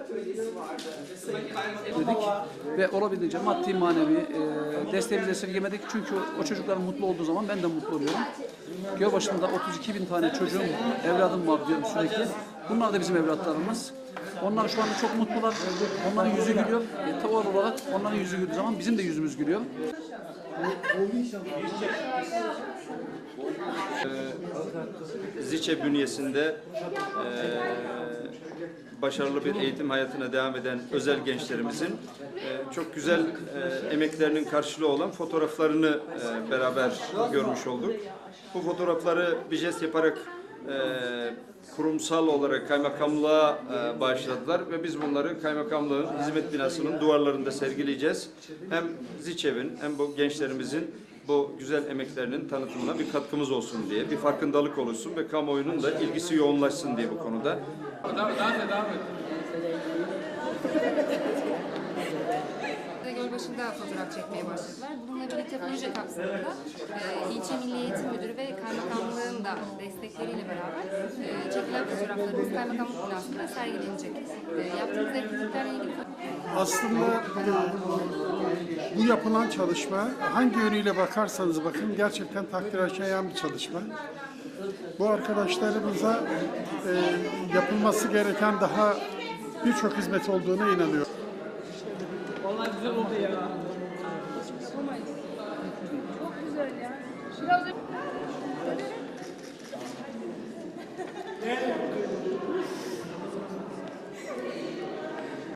Atölyesi vardı. Dedik ve olabildiğince maddi manevi e, desteğimizi esirgemedik. Çünkü o çocukların mutlu olduğu zaman ben de mutlu oluyorum. Gölbaşı'nda 32 bin tane çocuğum, evladım var diyorum sürekli. Bunlar da bizim evlatlarımız. Onlar şu anda çok mutlular. Onların yüzü gülüyor. E, tavır olarak onların yüzü güldüğü zaman bizim de yüzümüz gülüyor. Ziçe bünyesinde eee, başarılı bir eğitim hayatına devam eden özel gençlerimizin eee, çok güzel eee, emeklerinin karşılığı olan fotoğraflarını eee, beraber görmüş olduk. Bu fotoğrafları bir jest yaparak kurumsal olarak kaymakamlığa bağışladılar ve biz bunları kaymakamlığın hizmet binasının duvarlarında sergileyeceğiz. Hem Ziçev'in hem bu gençlerimizin bu güzel emeklerinin tanıtımına bir katkımız olsun diye, bir farkındalık oluşsun ve kamuoyunun da ilgisi yoğunlaşsın diye bu konuda. Gölbaşı'nda fotoğraf çekmeye başladılar. Bununla birlikte proje kapsamında e, ilçe Milli Eğitim Müdürü ve Kaymakamlığın da destekleriyle beraber e, çekilen fotoğraflarımız Kaymakamlık binasında sergilenecek. E, yaptığımız etkinliklerle ilgili Aslında e, bu yapılan çalışma hangi yönüyle bakarsanız bakın gerçekten takdir şayan bir çalışma. Bu arkadaşlarımıza e, yapılması gereken daha birçok hizmet olduğuna inanıyorum. Vallahi güzel oldu ya. Çok güzel ya. Biraz